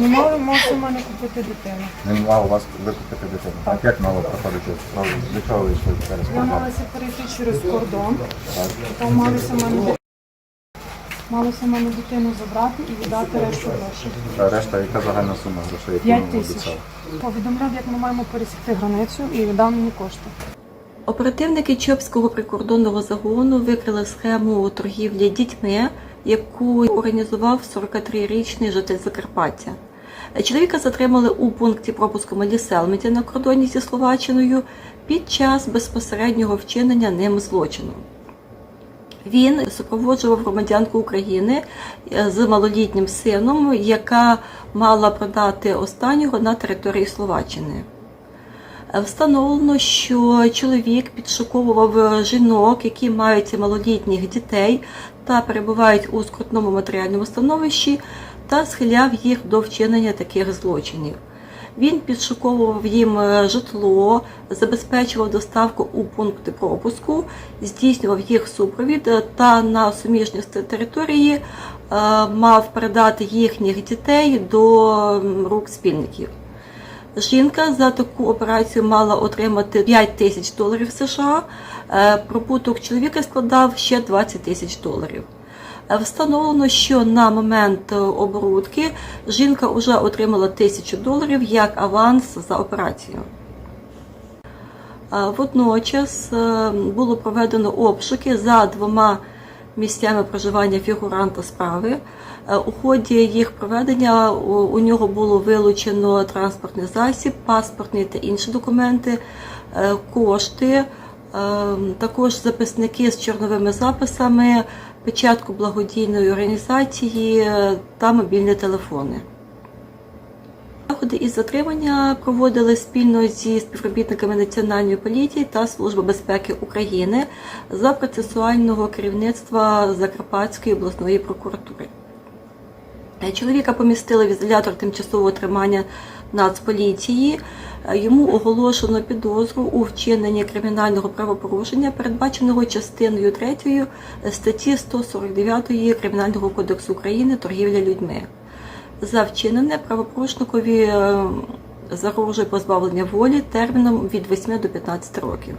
Не можу, можу в мене купити дитину. Не мав у вас викупити дитину. Так як мало? Ну, Для чого ви йшли через Я кордон? малася перейти через кордон, Так. мене малося мене дитину забрати і віддати решту грошей. А решта, яка загальна сума грошей, яку П'ять тисяч. Повідомляв, як ми маємо пересікти границю і віддав мені кошти. Оперативники Чопського прикордонного загону викрили схему торгівлі дітьми, яку організував 43-річний житель Закарпаття. Чоловіка затримали у пункті пропуску Малі Селметі на кордоні зі Словаччиною під час безпосереднього вчинення ним злочину. Він супроводжував громадянку України е, з малолітнім сином, яка мала продати останнього на території Словаччини. Е, Встановлено, що чоловік підшуковував е, жінок, які мають малолітніх дітей та перебувають у скрутному матеріальному становищі, та схиляв їх до вчинення таких злочинів. Він підшуковував їм е, житло, забезпечував доставку у пункти пропуску, здійснював їх супровід та на суміжній території мав передати їхніх дітей до рук спільників. Жінка за таку операцію мала отримати 5 тисяч доларів США. Е, Прибуток чоловіка складав ще 20 тисяч доларів. Е, Встановлено, що на момент е, оборудки жінка вже отримала тисячу доларів як аванс за операцію. Водночас було проведено обшуки за двома місцями проживання фігуранта справи. Е, У ході їх проведення у нього було вилучено транспортний засіб, паспортні та інші документи, е, кошти, е, також записники з чорновими записами, печатку благодійної організації та мобільні телефони. Заходи із затримання проводили спільно зі співробітниками Національної поліції та Служби безпеки України за процесуального керівництва Закарпатської обласної прокуратури. Е, Чоловіка помістили в ізолятор тимчасового тримання Нацполіції. Е, Йому оголошено підозру у вчиненні кримінального правопорушення, передбаченого частиною 3 статті 149 Кримінального кодексу України торгівля людьми. За вчинене правопорушникові е, загрожує позбавлення волі терміном від 8 до 15 років.